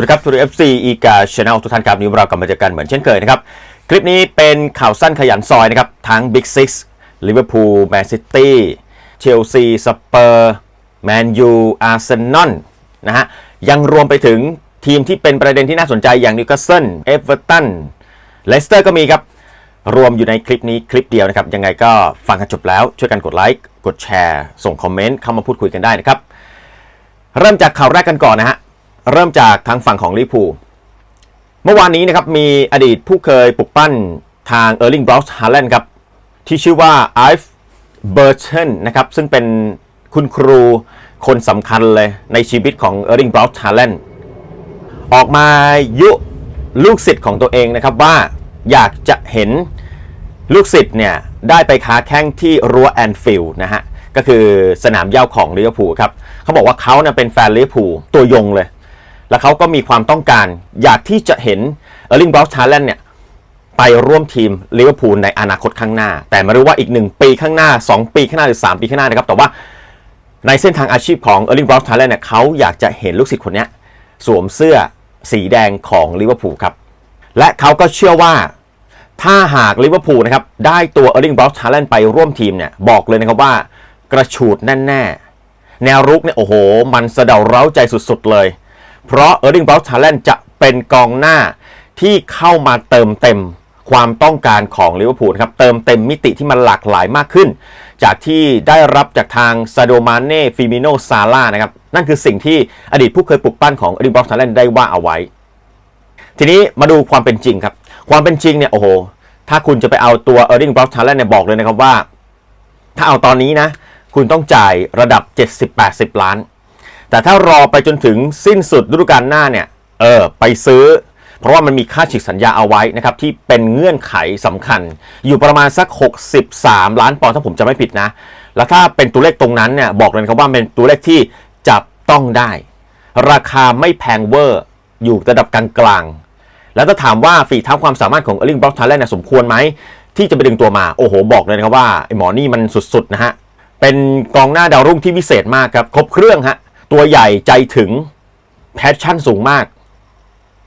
วัสดีครับทูดีเอฟซีอีกาชาแนลทุกท่านครับนี้เรากลับมาเจอกันเหมือนเช่นเคยนะครับ คลิปนี้เป็นข่าวสั้นขยันซอยนะครับ ทั้ง Big Six ลิเวอร์พูลแมนซิตี้เชลซีสเปอร์แมนยูอาร์เซนอลนะฮะยังรวมไปถึงทีมที่เป็นประเด็นที่น่าสนใจอย่างนิวคาสเซิลเอเวอร์ตันเลสเตอร์ก็มีครับ รวมอยู่ในคลิปนี้คลิปเดียวนะครับ ยังไงก็ฟังกันจบแล้วช่วยกันกดไลค์กดแชร์ ส่งคอมเมนต์เข้ามาพูดคุยกันได้นะครับ เริ่มจากข่าวแรกกันก่อนนะฮะ เริ่มจากทางฝั่งของลิพูเมื่อวานนี้นะครับมีอดีตผู้เคยปลุกปั้นทางเออร์ลิงบราวส์ฮาแลนด์ครับ ที่ชื่อว่าไอฟ์เบอร์เชนนะครับ ซึ่งเป็นคุณครูคนสำคัญเลยในชีวิตของเออร์ลิงบราวส์ฮาแลนด์ออกมายุลูกศิษย์ของตัวเองนะครับว่าอยากจะเห็นลูกศิษย์เนี่ย ได้ไปค้าแข้งที่รัวแอนฟิลด์นะฮะ ก็คือสนามเย้าของลิเวอร์พูลครับ เขาบอกว่าเขาเนี่ยเป็นแฟนลิเวอร์พูลตัวยงเลย แล้วเขาก็มีความต้องการ อยากที่จะเห็นเออร์ลิงบราวส์ฮาแลนเนี่ยไปร่วมทีมลิเวอร์พูลในอนาคตข้างหน้า แต่ไม่รู้ว่าอีก 1 ปีข้างหน้า 2 ปีข้างหน้าหรือ 3 ปีข้างหน้านะครับแต่ว่าในเส้นทางอาชีพของเออร์ลิงบราวส์ฮาแลนเนี่ยเขาอยากจะเห็นลูกศิษย์คนนี้สวมเสื้อสีแดงของลิเวอร์พูลครับและเขาก็เชื่อว่าถ้าหากลิเวอร์พูลนะครับได้ตัวเออร์ลิงบราวส์ฮาแลนไปร่วมทีมเนี่ยบอกเลยนะครับว่ากระฉูดแน่ๆแนวรุกเนี่ยโอ้โห มันสะเดาเร้าใจสุดๆเลย เพราะเออร์ลิงบราวส์ฮาแลนด์จะเป็นกองหน้าที่เข้ามาเติมเต็มความต้องการของลิเวอร์พูลครับเติมเต็มมิติที่มันหลากหลายมากขึ้น จากที่ได้รับจากทางซาโดมาเน่ฟิมิโนซาร่านะครับ นั่นคือสิ่งที่อดีตผู้เคยปลุกปั้นของเออร์ลิงบราวส์ฮาแลนได้ว่าเอาไว้ ทีนี้มาดูความเป็นจริงครับ ความเป็นจริงเนี่ยโอ้โห ถ้าคุณจะไปเอาตัว e r ร์ i n g b r o u g h t a l e n t เนี่ยบอกเลยนะครับว่า ถ้าเอาตอนนี้นะ คุณต้องจ่ายระดับ 70-80 ล้าน แต่ถ้ารอไปจนถึงสิ้นสุดฤดูกาลหน้าเนี่ยเออไปซื้อ เพราะว่ามันมีค่าฉีกสัญญาเอาไว้นะครับที่เป็นเงื่อนไขสำคัญ อยู่ประมาณสัก 63 ล้านปอนด์ถ้าผมจะไม่ผิดนะ แล้วถ้าเป็นตัวเลขตรงนั้นเนี่ยบอกเลยครับว่าเป็นตัวเลขที่จับต้องได้ ราคาไม่แพงเวอร์อยู่ระดับกลางๆแล้วถ้าถามว่าฝีเท้าความสามารถของเอร์ลิงบรอกทาเลนเนี่ยสมควรไหมที่จะไปดึงตัวมาโอ้โหบอกเลยนะครับว่าไอหมอนี่มันสุดๆนะฮะเป็นกองหน้าดาวรุ่งที่พิเศษมากครับครบเครื่องฮะ ตัวใหญ่ใจถึงแพชชั่นสูงมาก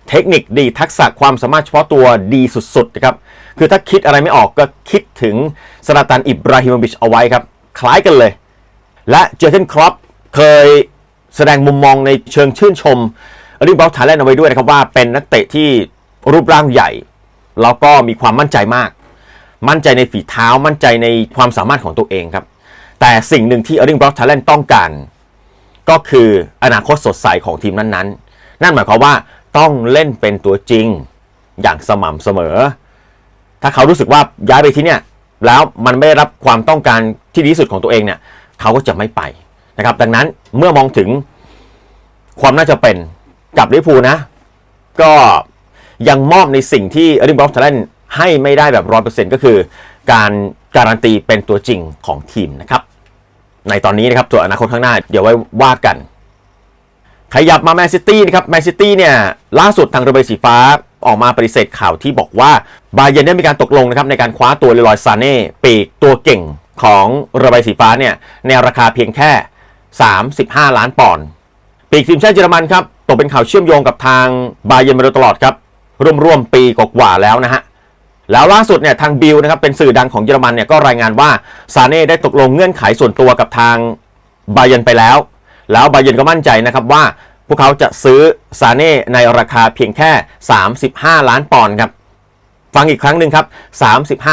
เทคนิคดีทักษะความสามารถเฉพาะตัวดีสุดๆนะครับ คือถ้าคิดอะไรไม่ออกก็คิดถึงสลาตันอิบราฮิมวิชเอาไว้ครับ คล้ายกันเลย และเจอร์เทนครอปเคยแสดงมุมมองในเชิงชื่นชมอร์ลิงบราวน์ทาเลนเอาไว้ด้วยนะครับว่าเป็นนักเตะที่รูปร่างใหญ่ แล้วก็มีความมั่นใจมาก มั่นใจในฝีเท้ามั่นใจในความสามารถของตัวเองครับ แต่สิ่งหนึ่งที่เอริงบราวน์ทาเลนต้องการ ก็คืออนาคตสดใสของทีมนั้นๆ นั่นหมายความว่าต้องเล่นเป็นตัวจริงอย่างสม่ำเสมอ ถ้าเขารู้สึกว่าย้ายไปที่เนี่ยแล้วมันไม่ได้รับความต้องการที่ดีสุดของตัวเองเนี่ยเขาก็จะไม่ไปนะครับ ดังนั้นเมื่อมองถึงความน่าจะเป็นกับลิพูนะ ก็ยังมอบในสิ่งที่เอริงบล็อกทาเลนให้ไม่ได้แบบร้อยเปอร์เซ็นต์ก็คือ การการันตีเป็นตัวจริงของทีมนะครับ ในตอนนี้นะครับตัวอนาคตข้างหน้าเดี๋ยวไว้ว่ากัน ขยับมาแมนซิตี้นะครับแมนซิตี้เนี่ยล่าสุดทางเรือใบสีฟ้าออกมาปฏิเสธข่าวที่บอกว่าบาเยนได้มีการตกลงนะครับในการคว้าตัวเลรอยซาเน่ปีกตัวเก่งของเรือใบสีฟ้าเนี่ยในราคาเพียงแค่ 35 ล้านปอนด์ปีกทีมชาติเยอรมันครับตกเป็นข่าวเชื่อมโยงกับทางบาเยนมาโดยตลอดครับร่วมๆปีกว่าแล้วนะฮะ แล้วล่าสุดเนี่ยทางบิลนะครับเป็นสื่อดังของเยอรมันเนี่ยก็รายงานว่าซาเน่ได้ตกลงเงื่อนไขส่วนตัวกับทางบาเยนไปแล้ว แล้วบาเยนก็มั่นใจนะครับว่า พวกเขาจะซื้อซาเน่ในราคาเพียงแค่ 35 ล้านปอนด์ครับฟังอีกครั้งหนึ่งครับ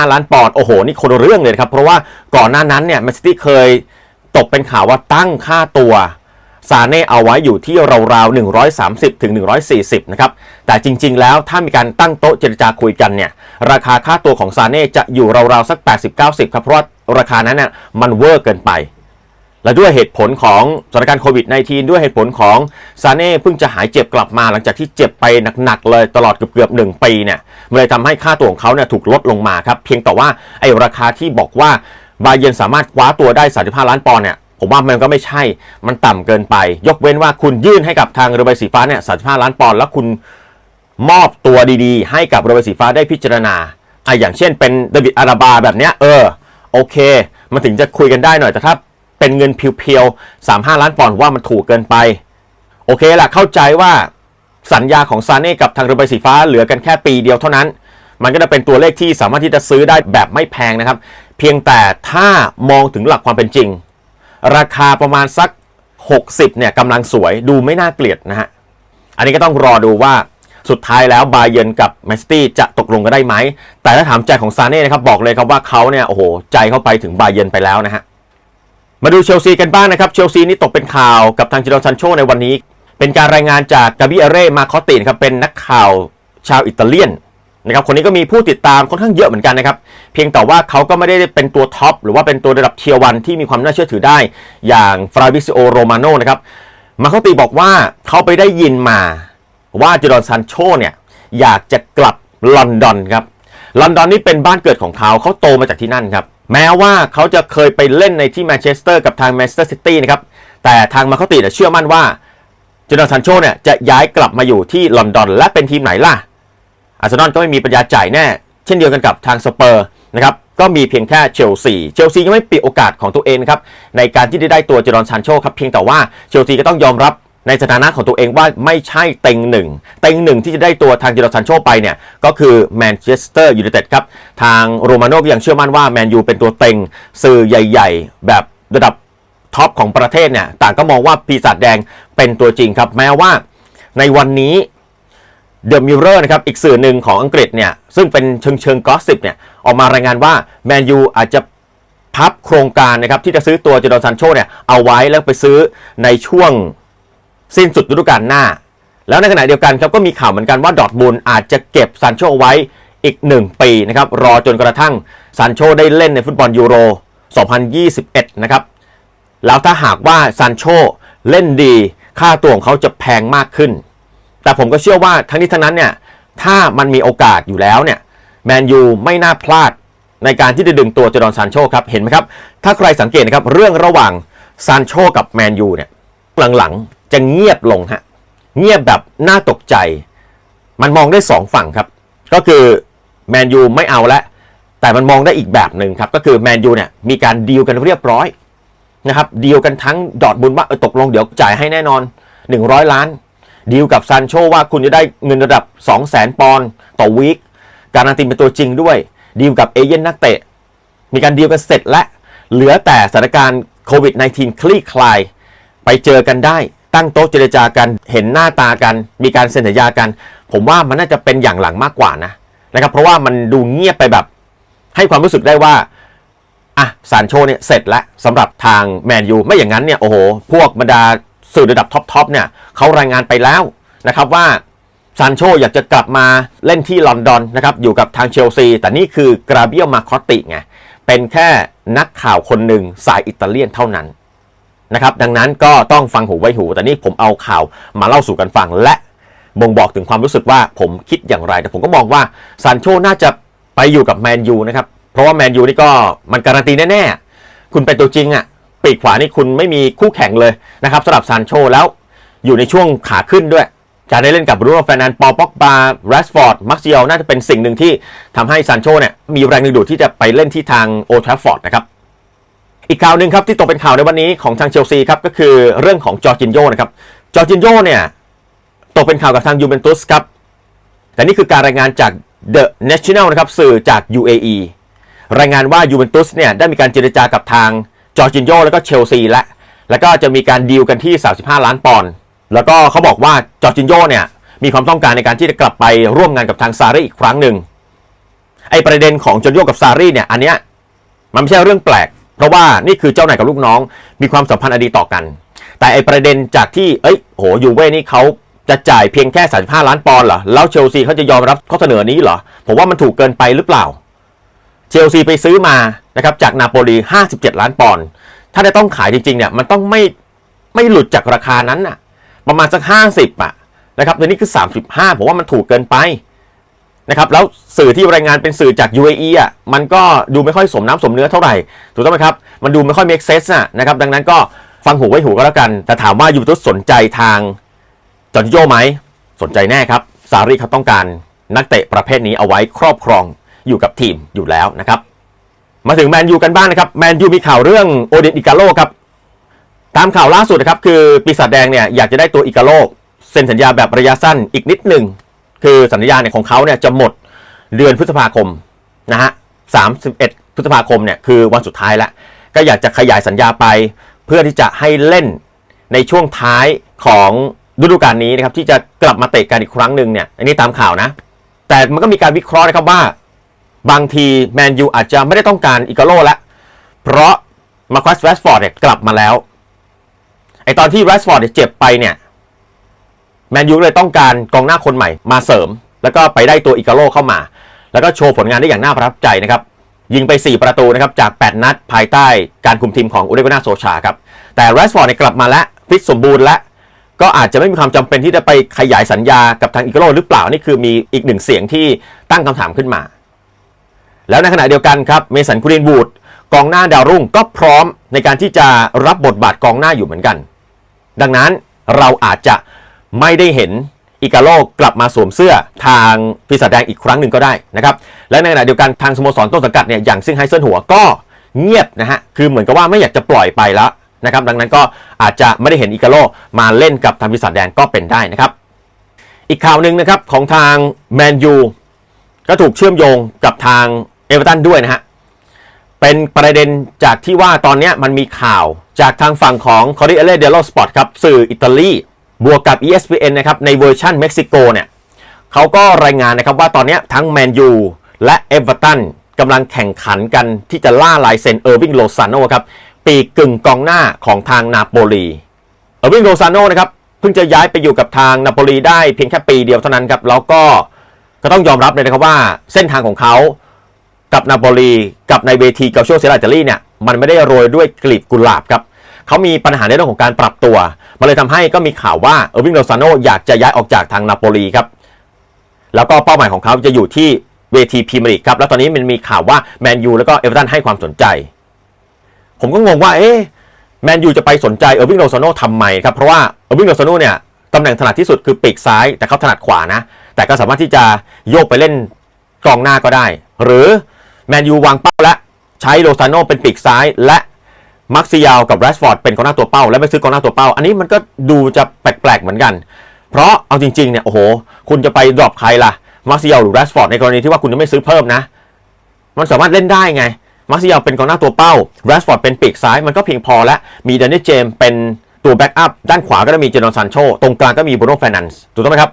35 ล้านปอนด์ โอ้โห นี่คนเรื่องเลยครับ เพราะว่าก่อนหน้านั้นเนี่ยแมนซิตี้เคยตกเป็นข่าวว่าตั้งค่าตัว ซาเน่เอาไว้อยู่ที่ราวๆ130ถึง140 นะครับ แต่จริงๆ แล้วถ้ามีการตั้งโต๊ะเจรจาคุยกันเนี่ย ราคาค่าตัวของซาเน่จะอยู่ราวๆสัก 80-90 ครับ เพราะราคานั้นเนี่ยมันเวอร์เกินไป และด้วยเหตุผลของสถานการณ์โควิด -19 ด้วยเหตุผลของซาเน่เพิ่งจะหายเจ็บกลับมาหลังจากที่เจ็บไปหนักๆเลยตลอดเกือบๆหนึ่งปีเนี่ยมันเลยทำให้ค่าตัวของเขาเนี่ยถูกลดลงมาครับ เพียงแต่ว่าไอ้ราคาที่บอกว่าบาเยร์นสามารถคว้าตัวได้ 35 ล้านปอนด์เนี่ย ผมว่ามันก็ไม่ใช่ มันต่ำเกินไป ยกเว้นว่าคุณยื่นให้กับทางเรือใบสีฟ้าเนี่ย35ล้านปอนด์แล้วคุณมอบตัวดีๆ ให้กับเรือใบสีฟ้าได้พิจารณาอะอย่างเช่นเป็นเดวิดอาราบาแบบเนี้ยเออโอเค มันถึงจะคุยกันได้หน่อยแต่ถ้าเป็นเงินเพียวๆ35ล้านปอนด์ว่ามันถูกเกินไป โอเคล่ะเข้าใจว่าสัญญาของซาเน่กับทางเรือใบสีฟ้าเหลือกันแค่ปีเดียวเท่านั้น มันก็จะเป็นตัวเลขที่สามารถที่จะซื้อได้แบบไม่แพงนะครับ เพียงแต่ถ้ามองถึงหลักความเป็นจริง ราคาประมาณสัก 60เนี่ยกำลังสวยดูไม่น่าเกลียดนะฮะ อันนี้ก็ต้องรอดูว่าสุดท้ายแล้วบาเยนกับแมนซิตี้จะตกลงกันได้ไหม แต่ถ้าถามใจของซาเน่นะครับบอกเลยครับว่าเขาเนี่ยโอ้โหใจเข้าไปถึงบาเยนไปแล้วนะฮะ มาดูเชลซีกันบ้างนะครับเชลซีนี่ตกเป็นข่าวกับทางจิโรซันโชในวันนี้ เป็นการรายงานจากกาบิเอเร่มาคอตินครับเป็นนักข่าวชาวอิตาเลียน นะครับคนนี้ก็มีผู้ติดตามค่อนข้างเยอะเหมือนกันนะครับ เพียงแต่ว่าเขาก็ไม่ได้เป็นตัวท็อปหรือว่าเป็นตัวระดับเทียวันที่มีความน่าเชื่อถือได้ อย่างฟราบิซิโอโรมาโนนะครับมาคตติบอกว่าเขาไปได้ยินมาว่าจิโรซันโชเนี่ยอยากจะกลับลอนดอนครับลอนดอนนี่เป็นบ้านเกิดของเขาเขาโตมาจากที่นั่นครับแม้ว่าเขาจะเคยไปเล่นในที่แมนเชสเตอร์กับทางแมนเชสเตอร์ซิตี้นะครับแต่ทางมาคาติเนี่ยเชื่อมั่นว่าเจนอร์ซันโชเนี่ยจะย้ายกลับมาอยู่ที่ลอนดอน และเป็นทีมไหนล่ะ อาร์เซนอลก็ไม่มีปัญญาจ่ายแน่ เช่นเดียวกันกับทางสเปอร์นะครับก็มีเพียงแค่เชลซีเชลซียังไม่ปิดโอกาสของตัวเองนะครับในการที่จะได้ตัวเจรอนซานโชครับเพียงแต่ว่าเชลซีก็ต้องยอมรับในสถานะของตัวเองว่าไม่ใช่เต็งหนึ่งเต็งหนึ่งที่จะได้ตัวทางเจรอนซานโชไปเนี่ยก็คือแมนเชสเตอร์ยูไนเต็ดครับทางโรมาโนก็ยังเชื่อมั่นว่าแมนยูเป็นตัวเต็งสื่อใหญ่ ๆ แบบระดับท็อปของประเทศเนี่ยต่างก็มองว่าปีศาจแดงเป็นตัวจริงครับแม้ว่าในวันนี้ เดอะมิเรอร์นะครับอีกสื่อหนึ่งของอังกฤษเนี่ยซึ่งเป็นเชิงเชิงกอสิปเนี่ยออกมารายงานว่าแมนยูอาจจะพับโครงการนะครับที่จะซื้อตัวเจดอนซันโชเนี่ยเอาไว้แล้วไปซื้อในช่วงสิ้นสุดฤดูกาลหน้า แล้วในขณะเดียวกันครับก็มีข่าวเหมือนกันว่าดอร์ทมุนด์อาจจะเก็บซันโชไว้อีก 1 ปีนะครับรอจนกระทั่งซันโชได้เล่นในฟุตบอลยูโร 2021 นะครับแล้วถ้าหากว่าซันโชเล่นดีค่าตัวของเขาจะแพงมากขึ้น แต่ผมก็เชื่อว่าทั้งนี้ทั้งนั้นเนี่ยถ้ามันมีโอกาสอยู่แล้วเนี่ยแมนยูไม่น่าพลาดในการที่จะดึงตัวเจดอนซานโชครับเห็นไหมครับ ถ้าใครสังเกตนะครับเรื่องระหว่างซานโชกับแมนยูเนี่ยหลังๆจะเงียบลงฮะเงียบแบบน่าตกใจ มันมองได้สองฝั่งครับ ก็คือแมนยูไม่เอาแล้วแต่มันมองได้อีกแบบหนึ่งครับ ก็คือแมนยูเนี่ยมีการดีลกันเรียบร้อยนะครับดีลกันทั้งดอร์ทบุนว่าเออตกลงเดี๋ยวจ่ายให้แน่นอน 100 ล้าน ดีลกับซานโชว่าคุณจะได้เงินระดับ 2 0 0 0 0 0 ปอนด์ต่อวีคการันตีเป็นตัวจริงด้วย ดีลกับเอเย่นนักเตะ มีการดีลกันเสร็จและเหลือแต่สถานการณ์โควิด -19 คลี่คลาย ไปเจอกันได้ ตั้งโต๊ะเจรจากัน เห็นหน้าตากัน มีการเซ็นสัญญากัน ผมว่ามันน่าจะเป็นอย่างหลังมากกว่านะนะครับเพราะว่ามันดูเงียบไปแบบ ให้ความรู้สึกได้ว่าอะซานโชเนี่ยเสร็จแล้วสำหรับทางแมนยูไม่อย่างนั้นเนี่ยโอ้โห พวกบรรดา สื่อระดับท็อปๆเนี่ยเขารายงานไปแล้วนะครับว่าซานโชอยากจะกลับมาเล่นที่ลอนดอนนะครับอยู่กับทางเชลซี แต่นี่คือกราเบียลมาคอตติไงเป็นแค่นักข่าวคนหนึ่งสายอิตาเลียนเท่านั้นนะครับดังนั้นก็ต้องฟังหูไว้หู แต่นี่ผมเอาข่าวมาเล่าสู่กันฟัง และบ่งบอกถึงความรู้สึกว่าผมคิดอย่างไร แต่ผมก็มองว่าซานโชน่าจะไปอยู่กับแมนยูนะครับเพราะว่าแมนยูนี่ก็มันการันตีแน่ๆ คุณเป็นตัวจริงอะ่ะ ปีกขวานี่คุณไม่มีคู่แข่งเลยนะครับสำหรับซานโชแล้วอยู่ในช่วงขาขึ้นด้วยการได้เล่นกับบรูโน่แฟรนันปอลป็อกบาแรสฟอร์ดมักซิเอลน่าจะเป็นสิ่งหนึ่งที่ทำให้ซานโชเนี่ยมีแรงดึงดูดที่จะไปเล่นที่ทางโอทราฟฟอร์ดนะครับอีกข่าวหนึ่งครับที่ตกเป็นข่าวในวันนี้ของทางเชลซีครับก็คือเรื่องของจอร์จินโยนะครับจอร์จินโยเนี่ยตกเป็นข่าวกับทางยูเวนตุสครับแต่นี่คือการรายงานจาก The National นะครับสื่อจาก UAE รายงานว่ายูเวนตุสเนี่ยได้มีการเจรจากับทาง จอร์จินโยแล้วก็เชลซีและแล้วก็จะมีการดีลกันที่ 35 ล้านปอนด์แล้วก็เขาบอกว่าจอร์จินโยเนี่ยมีความต้องการในการที่จะกลับไปร่วมงานกับทางซารีอีกครั้งหนึ่งไอประเด็นของจอร์จินโยกับซารีเนี่ยอันเนี้ยมันไม่ใช่เรื่องแปลก เพราะว่านี่คือเจ้านายกับลูกน้อง มีความสัมพันธ์อดีตต่อกัน แต่ไอประเด็นจากที่เอ้ยโหยูเว่นี่เขาจะจ่ายเพียงแค่35ล้านปอนด์เหรอแล้วเชลซีเขาจะยอมรับข้อเสนอนี้เหรอผมว่ามันถูกเกินไปหรือเปล่า เชลซีไปซื้อมา นะครับจากนาโปลี 57 ล้านปอนด์ถ้าจะต้องขายจริงๆเนี่ยมันต้องไม่ไม่หลุดจากราคานั้นน่ะประมาณสัก 50อะนะครับแต่นี่คือ 35 ผมว่ามันถูกเกินไปนะครับแล้วสื่อที่รายงานเป็นสื่อจาก UAE อะมันก็ดูไม่ค่อยสมน้ำสมเนื้อเท่าไหร่ ถูกต้องไหมครับ มันดูไม่ค่อย make sense น่ะนะครับดังนั้นก็ฟังหูไว้หูก็แล้วกัน แต่ถามว่ายูเวนตุสสนใจทางจอร์จิโยไหม สนใจแน่ครับ ซารีเขาต้องการนักเตะประเภทนี้เอาไว้ครอบครองอยู่กับทีมอยู่แล้วนะครับ มาถึงแมนยูกันบ้างนะครับแมนยูมีข่าวเรื่องโอเดนอิกาโลครับตามข่าวล่าสุดนะครับคือปีศาจแดงเนี่ยอยากจะได้ตัวอิกาโลเซ็นสัญญาแบบระยะสั้นอีกนิดหนึ่งคือสัญญาเนี่ยของเขาเนี่ยจะหมดเดือนพฤษภาคมนะฮะ31พฤษภาคมเนี่ยคือวันสุดท้ายแล้วก็อยากจะขยายสัญญาไป เพื่อที่จะให้เล่นในช่วงท้ายของฤดูกาลนี้นะครับที่จะกลับมาเตะกันอีกครั้งหนึ่งเนี่ยอันนี้ตามข่าวนะ แต่มันก็มีการวิเคราะห์นะครับว่า บางทีแมนยูอาจจะไม่ได้ต้องการอิกาโลแล้วเพราะมาคัสแรชฟอร์ดเนี่ยกลับมาแล้ว ไอตอนที่แรชฟอร์ดเนี่ยเจ็บไปเนี่ยแมนยูเลยต้องการกองหน้าคนใหม่มาเสริม แล้วก็ไปได้ตัวอิกาโลเข้ามา แล้วก็โชว์ผลงานได้อย่างน่าประทับใจนะครับยิงไป 4 ประตูนะครับจาก 8 นัดภายใต้การคุมทีมของอุเดกนาโซชาครับแต่แรชฟอร์ดเนี่ยกลับมาแล้วฟิตสมบูรณ์แล้วก็อาจจะไม่มีความจำเป็นที่จะไปขยายสัญญากับทางอิกาโลหรือเปล่านี่คือมีอีกหนึ่งเสียงที่ตั้งคำถามขึ้นมา แล้วในขณะเดียวกันครับเมสันกรีนวูดกองหน้าดาวรุ่งก็พร้อมในการที่จะรับบทบาทกองหน้าอยู่เหมือนกัน ดังนั้นเราอาจจะไม่ได้เห็นอิกาโลกลับมาสวมเสื้อทางปีศาจแดงอีกครั้งหนึ่งก็ได้นะครับ และในขณะเดียวกันทางสโมสรต้นสังกัดเนี่ยอย่างซิงไฮเซนหัวก็เงียบนะฮะ คือเหมือนกับว่าไม่อยากจะปล่อยไปแล้วนะครับ ดังนั้นก็อาจจะไม่ได้เห็นอิกาโลมาเล่นกับทางปีศาจแดงก็เป็นได้นะครับ อีกข่าวหนึ่งนะครับของทางแมนยูก็ถูกเชื่อมโยงกับทาง เอเวอร์ตันด้วยนะฮะ เป็นประเด็นจากที่ว่าตอนนี้มันมีข่าวจากทางฝั่งของ Corriere dello Sport ครับ สื่ออิตาลี บวกกับ ESPN นะครับ ในเวอร์ชันเม็กซิโกเนี่ยเขาก็รายงานนะครับว่าตอนนี้ทั้งแมนยูและเอเวอร์ตันกำลังแข่งขันกันที่จะล่าลายเซ็นเออร์วิงโลซานโนครับ ปีกกึ่งกองหน้าของทางนาโปลีเออร์วิงโลซานโนนะครับเพิ่งจะย้ายไปอยู่กับทางนาโปลีได้เพียงแค่ปีเดียวเท่านั้นครับแล้วก็ก็ต้องยอมรับเลยนะครับว่าเส้นทางของเขา กับนาโปลีกับในเวทีเกาโชเซราอิตาลีเนี่ยมันไม่ได้โรยด้วยกลีบกุหลาบครับเขามีปัญหาในเรื่องของการปรับตัว มันเลยทำให้ก็มีข่าวว่าเออร์วิงโรซานโนอยากจะย้ายออกจากทางนาโปลีครับแล้วก็เป้าหมายของเขาจะอยู่ที่เวทีพรีเมียร์ลีกครับแล้วตอนนี้มันมีข่าวว่าแมนยูแล้วก็เอเวอร์ตันให้ความสนใจ ผมก็งงว่าเอ๊ะแมนยูจะไปสนใจเออร์วิงโรซานโนทำไมครับเพราะว่าเออร์วิงโรซานโนเนี่ยตำแหน่งถนัดที่สุดคือปีกซ้ายแต่เขาถนัดขวานะ แต่ก็สามารถที่จะโยกไปเล่นกองหน้าก็ได้ หรือ แมนยูวางเป้าแล้วใช้โรซานโนเป็นปีกซ้าย และมักซิยาวกับแรชฟอร์ดเป็นกองหน้าตัวเป้า และไปซื้อกองหน้าตัวเป้า อันนี้มันก็ดูจะแปลกๆเหมือนกัน เพราะเอาจริงๆเนี่ยโอ้โห คุณจะไปดรอปใครล่ะมักซิยาวหรือแรชฟอร์ดในกรณีที่ว่าคุณจะไม่ซื้อเพิ่มนะ มันสามารถเล่นได้ไงมักซิยาวเป็นกองหน้าตัวเป้าแรชฟอร์ดเป็นปีกซ้ายมันก็เพียงพอแล้วมีแดนนี่เจมส์เป็นตัวแบ็กอัพด้านขวาก็จะมีเจนอนซันโชตรงกลางก็มีบรูโน่แฟนันส์ถูกต้องไหมครับ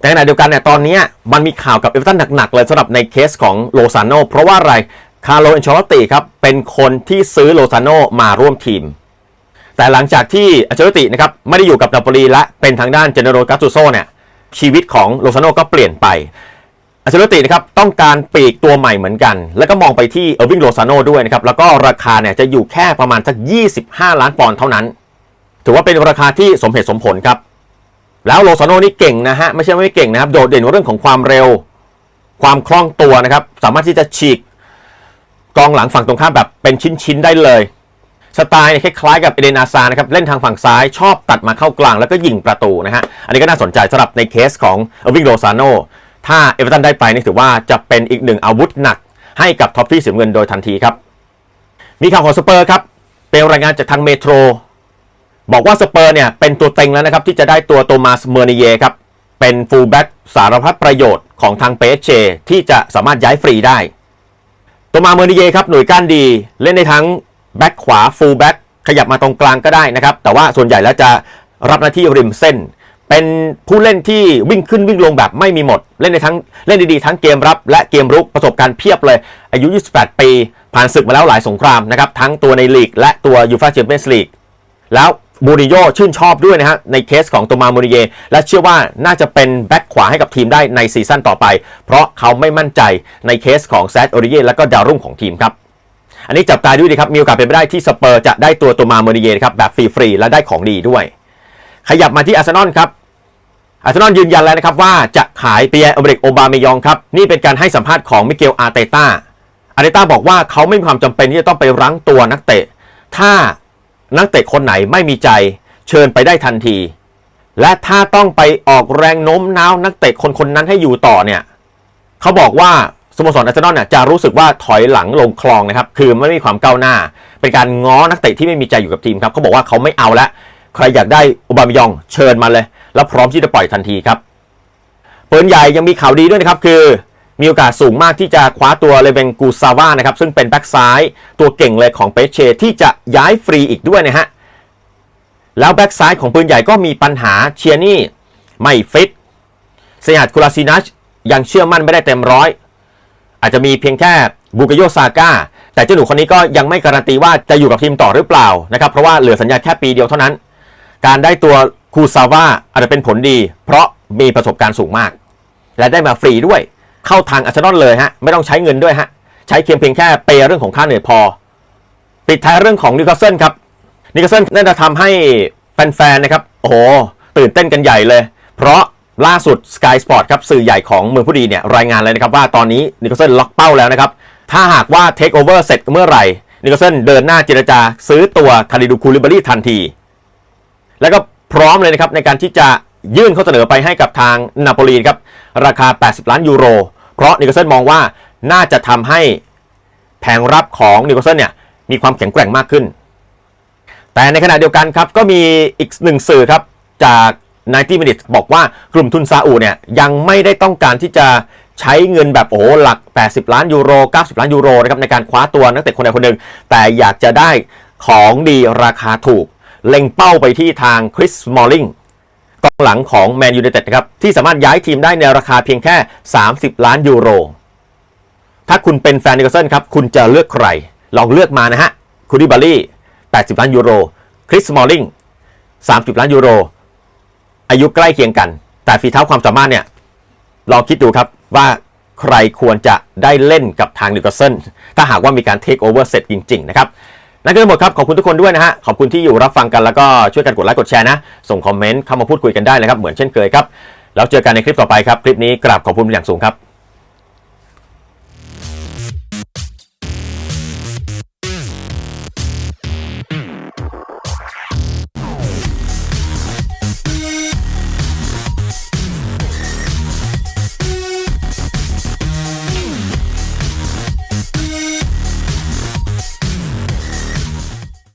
แต่ขณะเดียวกันเนี่ยตอนนี้มันมีข่าวกับเอเวอร์ตันหนักๆเลยสำหรับในเคสของโลซานโนเพราะว่าอะไรคาร์โลเอนชอลติครับเป็นคนที่ซื้อโลซานโนมาร่วมทีม แต่หลังจากที่อัลเชอร์ตินะครับไม่ได้อยู่กับนาโปลีและเป็นทางด้านเจเนโรกาตูโซเนี่ยชีวิตของโลซานโนก็เปลี่ยนไปอัลเชอร์ตินะครับต้องการปีกตัวใหม่เหมือนกัน แล้วก็มองไปที่เออร์วิงโลซานโนด้วยนะครับแล้วก็ราคาเนี่ยจะอยู่แค่ประมาณสัก 25 ล้านปอนด์เท่านั้น ถือว่าเป็นราคาที่สมเหตุสมผลครับ แล้วโลซานโนนี่เก่งนะฮะไม่ใช่ว่าไม่เก่งนะครับโดดเด่นเรื่องของความเร็ว ความคล่องตัวนะครับ สามารถที่จะฉีกกองหลังฝั่งตรงข้ามแบบเป็นชิ้นๆได้เลยสไตล์คล้ายๆกับเอเดนอาซานะครับเล่นทางฝั่งซ้ายชอบตัดมาเข้ากลางแล้วก็ยิงประตูนะฮะอันนี้ก็น่าสนใจสำหรับในเคสของเอวิงโลซานโนถ้าเอเวอเรตันได้ไปนี่ถือว่าจะเป็นอีกหนึ่งอาวุธหนัก ให้กับท็อฟฟี่สีเงินโดยทันทีครับ มีข่าวของสเปอร์ครับเป็นรายงานจากทางเมโทร บอกว่าสเปอร์เนี่ยเป็นตัวเต็งแล้วนะครับที่จะได้ตัวโตมาสเมอร์เนเยครับเป็นฟูลแบ็กสารพัดประโยชน์ของทางเปเชที่จะสามารถย้ายฟรีได้โตมาเมอร์เนเยครับหน่วยก้านดีเล่นในทั้งแบ็กขวาฟูลแบ็กขยับมาตรงกลางก็ได้นะครับ แต่ว่าส่วนใหญ่แล้วจะรับหน้าที่ริมเส้น เป็นผู้เล่นที่วิ่งขึ้นวิ่งลงแบบไม่มีหมด เล่นในทั้งเล่นดีๆทั้งเกมรับ และเกมรุกประสบการณ์เพียบเลย อายุ 28 ปี ผ่านศึกมาแล้วหลายสงครามนะครับทั้งตัวในลีกและตัวยูฟ่าแชมเปี้ยนส์ลีกแล้ว มูริโญ่ชื่นชอบด้วยนะฮะ ในเคสของโตมามูริเย และเชื่อว่าน่าจะเป็นแบ็คขวาให้กับทีมได้ในซีซั่นต่อไป เพราะเขาไม่มั่นใจในเคสของแซดโอริเยและก็ดาวรุ่งของทีมครับอันนี้จับตาดูดีครับ มีโอกาสเป็นไปได้ที่สเปอร์จะได้ตัวโตมามูริเยครับแบบฟรีๆและได้ของดีด้วย ขยับมาที่อาร์เซนอลครับอาร์เซนอลยืนยันแล้วนะครับว่าจะขายเปียร์อเมริกโอบาเมยองครับ นี่เป็นการให้สัมภาษณ์ของมิเกลอาร์เตต้าอาร์เตต้าบอกว่าเขาไม่มีความจำเป็นที่จะต้องไปรั้งตัวนักเตะ ถ้า นักเตะคนไหนไม่มีใจ เชิญไปได้ทันที และถ้าต้องไปออกแรงโน้มน้าวนักเตะคนคนนั้นให้อยู่ต่อเนี่ยเขาบอกว่าสโมสรอาร์เซนอลเนี่ยจะรู้สึกว่าถอยหลังลงคลองนะครับ คือไม่มีความก้าวหน้า เป็นการง้อนักเตะที่ไม่มีใจอยู่กับทีมครับเขาบอกว่าเขาไม่เอาละใครอยากได้อุบามยองเชิญมาเลย แล้วพร้อมที่จะปล่อยทันทีครับ เปืนใหญ่ยังมีข่าวดีด้วยนะครับคือ มีโอกาสสูงมากที่จะคว้าตัวเลเวนกูซาวานะครับซึ่งเป็นแบ็กซ้ายตัวเก่งเลยของเปเชที่จะย้ายฟรีอีกด้วยนะฮะแล้วแบ็กซ้ายของปืนใหญ่ก็มีปัญหาเชียร์นี่ไม่ฟิตเซียดคูลาซินัชยังเชื่อมั่นไม่ได้เต็มร้อย อาจจะมีเพียงแค่บุกโยซาก้าแต่เจ้าหนูคนนี้ก็ยังไม่การันตีว่าจะอยู่กับทีมต่อหรือเปล่านะครับเพราะว่าเหลือสัญญาแค่ปีเดียวเท่านั้น การได้ตัวคูซาวาอาจจะเป็นผลดี เพราะมีประสบการณ์สูงมาก และได้มาฟรีด้วย เข้าทางอาร์เซนอลเลยฮะไม่ต้องใช้เงินด้วยฮะใช้เพียงเพียงแค่เปย์เรื่องของค่าเหนื่อยพอ ปิดท้ายเรื่องของนิวคาสเซิลครับนิวคาสเซิลน่าจะทำให้แฟนๆนะครับโอ้โหตื่นเต้นกันใหญ่เลย เพราะล่าสุด Sky Sport ครับสื่อใหญ่ของเมืองผู้ดีเนี่ยรายงานเลยนะครับว่าตอนนี้นิวคาสเซิลล็อกเป้าแล้วนะครับถ้าหากว่าเทคโอเวอร์เสร็จเมื่อไหร่นิวคาสเซิลเดินหน้าเจรจาซื้อตัวคาริดูคูลิบารีทันที แล้วก็พร้อมเลยนะครับในการที่จะ ยื่นข้อเสนอไปให้กับทางนาโปลีครับราคา 80 ล้านยูโร เพราะนิวคาเซิลมองว่าน่าจะทำให้แผงรับของนิวคาเซิลเนี่ยมีความแข็งแกร่งมากขึ้น แต่ในขณะเดียวกันครับก็มีอีกหนึ่งสื่อครับจาก90 minutes บอกว่ากลุ่มทุนซาอุเนี่ยยังไม่ได้ต้องการที่จะใช้เงินแบบโอ้หหลัก 80 ล้านยูโร 90 ล้านยูโรนะครับในการคว้าตัวนักเตะคนใดคนหนึ่ง แต่อยากจะได้ของดีราคาถูก เล็งเป้าไปที่ทางคริสมอลลิง กองหลังของแมนยู i นเต็ดนะครับที่สามารถย้ายทีมได้ในราคาเพียงแค่ 30 ล้านยูโร ถ้าคุณเป็นแฟนนิโคลเซนครับคุณจะเลือกใคร ลองเลือกมานะฮะคูดิบารี่ 80 ล้านยูโร คริสมอลลิง 30 ล้านยูโร อายุใกล้เคียงกัน แต่ฝีเท้าความสามารถเนี่ยลองคิดดูครับว่าใครควรจะได้เล่นกับทางนิวคาสเซิลถ้าหากว่ามีการเทคโอเวอร์เสร็จจริง ๆ นะครับ นั่นก็ทั้งหมดครับ ขอบคุณทุกคนด้วยนะฮะ ขอบคุณที่อยู่รับฟังกันแล้วก็ช่วยกันกดไลค์กดแชร์นะ ส่งคอมเมนต์เข้ามาพูดคุยกันได้นะครับ เหมือนเช่นเคยครับ แล้วเจอกันในคลิปต่อไปครับ คลิปนี้กราบขอบคุณอย่างสูงครับ